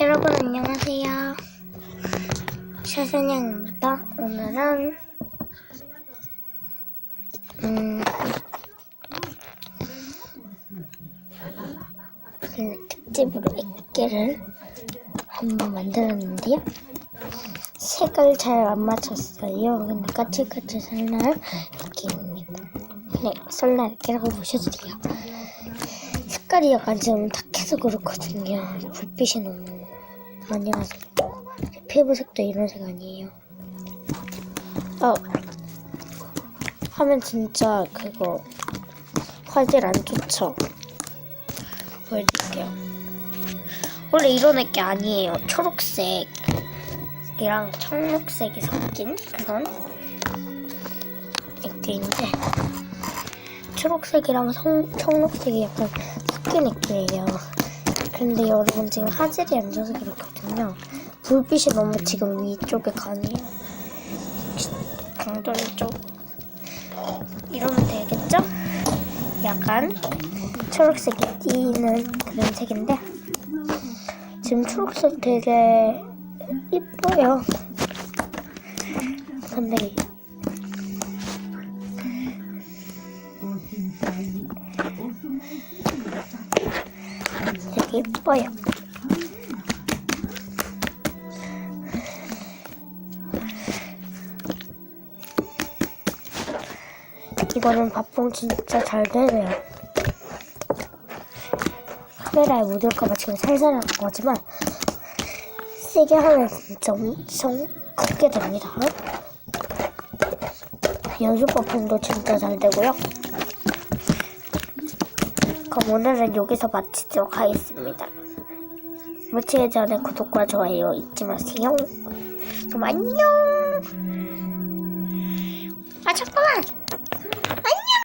여러분 안녕하세요. 샤샤냥입니다. 오늘은 음 오늘 특집으로 액기를 한번 만들었는데요. 색을 잘 안 맞췄어요. 근데 까칠까칠 설날 액기입니다. 네, 설날 액기라고 보셔도 돼요. 색깔이 약간 좀 탁해서 그렇거든요. 불빛이 너무 많이 와서 제 피부색도 이런 색 아니에요. 어 하면 진짜 그거 화질 안 좋죠. 보여드릴게요. 원래 이런 애게 아니에요. 초록색이랑 청록색이 섞인 그런 애기인데 초록색이랑 성, 청록색이 약간 느낌이에요. 근데 여러분 지금 화질이 안 좋아서 그렇거든요. 불빛이 너무 지금 위쪽에 가네요. 강도는 좀 이러면 되겠죠? 약간 초록색이 띄는 그런 색인데 지금 초록색 되게 이뻐요. 근데 되게 이뻐요. 이거는 밥봉 진짜 잘 되네요. 카메라에 묻을까봐 지금 살살 한 거지만 세게 하면 진짜 엄청 크게 됩니다. 연습 버품도 진짜 잘 되고요. 그럼 오늘은 여기서 마치도록 하겠습니다. 마치기 전에 구독과 좋아요 잊지 마세요. 그럼 안녕. 아 잠깐만.